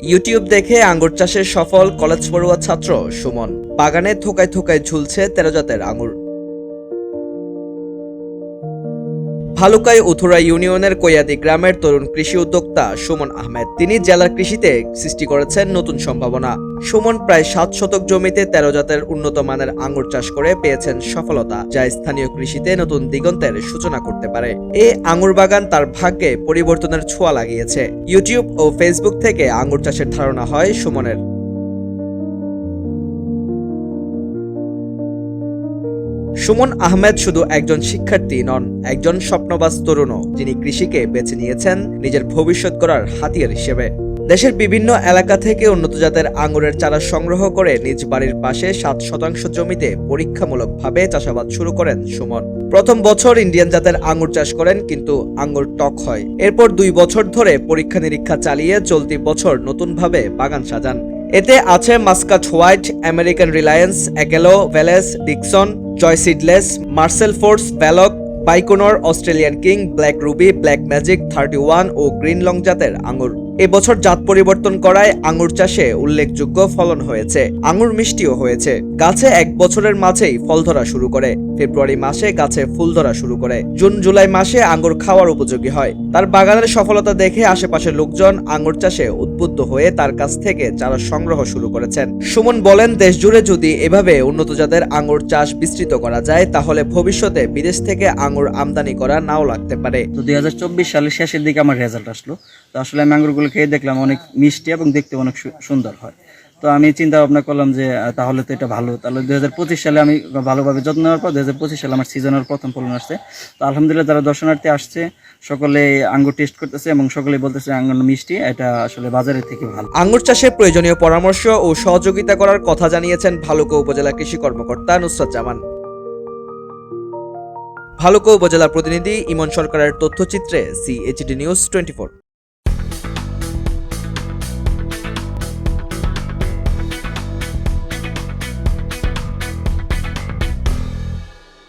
YouTube দেখে আঙ্গুর চাষের সফল কলেজ পড়ুয়া ছাত্র সুমন। বাগানে থোকায় থোকায় ঝুলছে তেরো জাতের আঙুর ভালুকাই উথুরা ইউনিয়নের কৈয়াদি গ্রামের তরুণ কৃষি উদ্যোক্তা সুমন আহমেদ। তিনি জেলার কৃষিতে সৃষ্টি করেছেন নতুন সম্ভাবনা। সুমন প্রায় সাত শতক জমিতে তেরো জাতের উন্নত মানের আঙ্গুর চাষ করে পেয়েছেন সফলতা, যা স্থানীয় কৃষিতে নতুন দিগন্তের সূচনা করতে পারে। এই আঙ্গুর বাগান তার ভাগ্যে পরিবর্তনের ছোঁয়া লাগিয়েছে। ইউটিউব ও ফেসবুক থেকে আঙ্গুর চাষের ধারণা হয় সুমনের। সুমন আহমেদ শুধু একজন শিক্ষার্থী নন, একজন স্বপ্নবাজ তরুণও, যিনি কৃষিকে বেছে নিয়েছেন নিজের ভবিষ্যৎ করার হাতিয়ার হিসেবে। দেশের বিভিন্ন এলাকা থেকে উন্নত জাতের আঙ্গুরের চারা সংগ্রহ করে নিজ বাড়ির পাশে সাত শতাংশ জমিতে পরীক্ষামূলকভাবে চাষাবাদ শুরু করেন সুমন। প্রথম বছর ইন্ডিয়ান জাতের আঙ্গুর চাষ করেন, কিন্তু আঙ্গুর টক হয়। এরপর দুই বছর ধরে পরীক্ষা নিরীক্ষা চালিয়ে চলতি বছর নতুনভাবে বাগান সাজান। এতে আছে মাস্কাট হোয়াইট, আমেরিকান রিলায়েন্স একেলো Valles, Dixon joy seedless, Marcel force ব্যালক Baikonur Australian king, black ruby, black magic, thirty one ও গ্রিন লং জাতের আঙুর। এবছর জাত পরিবর্তন করায় আঙুর চাষে উল্লেখযোগ্য ফলন হয়েছে। আঙুর মিষ্টিও হয়েছে। গাছে এক বছরের মাঝেই ফল ধরা শুরু করে। ফেব্রুয়ারি মাসে গাছে ফুল ধরা শুরু করে। জুন, জুলাই মাসে আঙ্গুর খাওয়ার উপযোগী হয়। তার বাগানের সফলতা দেখে আশেপাশের লোকজন আঙ্গুর চাষে উদ্বুদ্ধ হয়ে তার কাছ থেকে চারা সংগ্রহ শুরু করেছেন। সুমন বলেন দেশ জুড়ে যদি এভাবে উন্নত জাতের আঙ্গুর চাষ বিস্তৃত করা যায়, তাহলে ভবিষ্যতে বিদেশ থেকে আঙ্গুর আমদানি করা নাও লাগতে পারে। তো দুই হাজার চব্বিশ সালের শেষের দিকে আমার রেজাল্ট আসলো। তো আসলে আমি আঙ্গুরগুলো খেয়ে দেখলাম অনেক মিষ্টি এবং দেখতে অনেক সুন্দর হয়। তো আমি চিন্তা ভাবনা করলাম যে তাহলে তো এটা ভালো। তাহলে দুই হাজার পঁচিশ সালে আমি ভালোভাবে যত্ন নেওয়ার পর দুই হাজার পঁচিশ সালে আমার সিজনের প্রথম ফলন আসছে। তো আলহামদুলিল্লাহ যারা দর্শনার্থী আসছে, সকলে আঙ্গুর টেস্ট করতেছে এবং সকলে বলতেছে আঙ্গুর মিষ্টি, এটা আসলে বাজারের থেকে ভালো। আঙ্গুর চাষে প্রয়োজনীয় পরামর্শ ও সহযোগিতা করার কথা জানিয়েছেন ভালুকা উপজেলা কৃষি কর্মকর্তা নুসরাত জামান ভালুকা উপজেলা প্রতিনিধি ইমন সরকারের তথ্যচিত্রে সিএইচডি নিউজ টোয়েন্টি